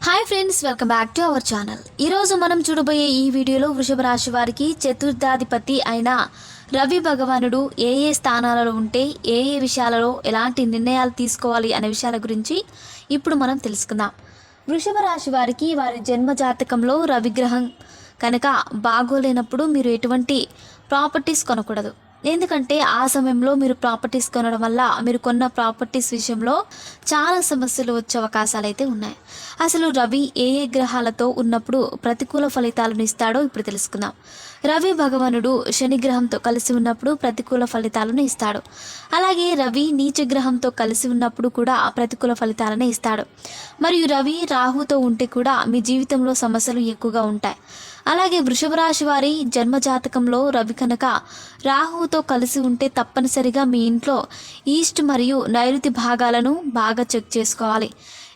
Hi friends welcome back to our channel ఈరోజు మనం చూడబోయే ఈ వీడియోలో వృషభ రాశి వారికి చతుర్థాధిపతి అయిన రవి భగవానుడు ఏ ఏ స్థానాలలో ఉంటే ఏ ఏ విషయాలలో ఎలాంటి నిర్ణయాలు తీసుకోవాలి అనే విషయాల గురించి ఇప్పుడు మనం తెలుసుకుందాం. వృషభ రాశి వారికి వారి జన్మ జాతకంలో రవిగ్రహం కనుక బాగోలేనప్పుడు మీరు ఎటువంటి ప్రాపర్టీస్ కొనకూడదు. ఎందుకంటే ఆ సమయంలో మీరు ప్రాపర్టీస్ కొనడం వల్ల మీరు కొన్న ప్రాపర్టీస్ విషయంలో చాలా సమస్యలు వచ్చే అవకాశాలు అయితే ఉన్నాయి. అసలు రవి ఏ ఏ గ్రహాలతో ఉన్నప్పుడు ప్రతికూల ఫలితాలను ఇస్తాడో ఇప్పుడు తెలుసుకుందాం. రవి భగవానుడు శని గ్రహంతో కలిసి ఉన్నప్పుడు ప్రతికూల ఫలితాలను ఇస్తాడు. అలాగే రవి నీచ గ్రహంతో కలిసి ఉన్నప్పుడు కూడా ప్రతికూల ఫలితాలను ఇస్తాడు. మరియు రవి రాహుతో ఉంటే కూడా మీ జీవితంలో సమస్యలు ఎక్కువగా ఉంటాయి. అలాగే వృషభ రాశి వారి జన్మ జాతకంలో రవి కనుక రాహువుతో కలిసి ఉంటే తప్పనిసరిగా మీ ఇంట్లో ఈస్ట్ మరియు నైరుతి భాగాలను బాగా చెక్ చేసుకోవాలి.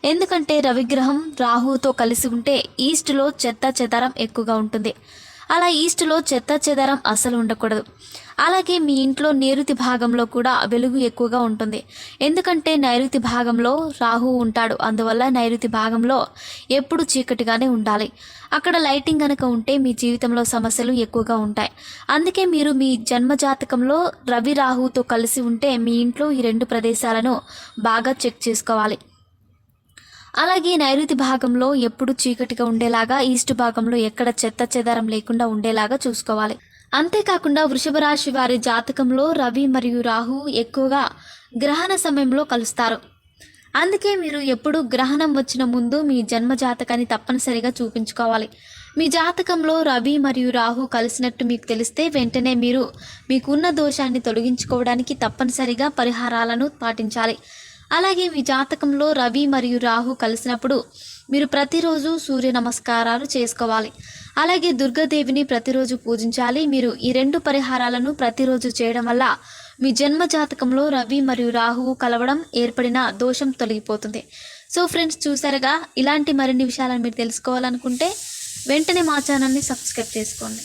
ఎందుకంటే రవిగ్రహం రాహువుతో కలిసి ఉంటే ఈస్ట్లో చెత్త చెదారం ఎక్కువగా ఉంటుంది. అలా ఈస్ట్లో చెత్త చెదారం అసలు ఉండకూడదు. అలాగే మీ ఇంట్లో నైరుతి భాగంలో కూడా వెలుగు ఎక్కువగా ఉంటుంది. ఎందుకంటే నైరుతి భాగంలో రాహు ఉంటాడు. అందువల్ల నైరుతి భాగంలో ఎప్పుడు చీకటిగానే ఉండాలి. అక్కడ లైటింగ్ కనుక ఉంటే మీ జీవితంలో సమస్యలు ఎక్కువగా ఉంటాయి. అందుకే మీరు మీ జన్మ జాతకంలో రవి రాహుతో కలిసి ఉంటే మీ ఇంట్లో ఈ రెండు ప్రదేశాలను బాగా చెక్ చేసుకోవాలి. అలాగే నైరుతి భాగంలో ఎప్పుడు చీకటిగా ఉండేలాగా ఈస్ట్ భాగంలో ఎక్కడ చెత్త చెదారం లేకుండా ఉండేలాగా చూసుకోవాలి. అంతేకాకుండా వృషభ రాశి వారి జాతకంలో రవి మరియు రాహు ఎక్కువగా గ్రహణ సమయంలో కలుస్తారు. అందుకే మీరు ఎప్పుడు గ్రహణం వచ్చిన ముందు మీ జన్మ జాతకాన్ని తప్పనిసరిగా చూపించుకోవాలి. మీ జాతకంలో రవి మరియు రాహు కలిసినట్టు మీకు తెలిస్తే వెంటనే మీరు మీకున్న దోషాన్ని తొలగించుకోవడానికి తప్పనిసరిగా పరిహారాలను పాటించాలి. అలాగే మీ జాతకంలో రవి మరియు రాహు కలిసినప్పుడు మీరు ప్రతిరోజు సూర్య నమస్కారాలు చేసుకోవాలి. అలాగే దుర్గాదేవిని ప్రతిరోజు పూజించాలి. మీరు ఈ రెండు పరిహారాలను ప్రతిరోజు చేయడం వల్ల మీ జన్మ జాతకంలో రవి మరియు రాహువు కలవడం ఏర్పడిన దోషం తొలగిపోతుంది. సో ఫ్రెండ్స్ చూసారుగా? ఇలాంటి మరిన్ని విషయాలను మీరు తెలుసుకోవాలనుకుంటే వెంటనే మా ఛానల్ని సబ్స్క్రైబ్ చేసుకోండి.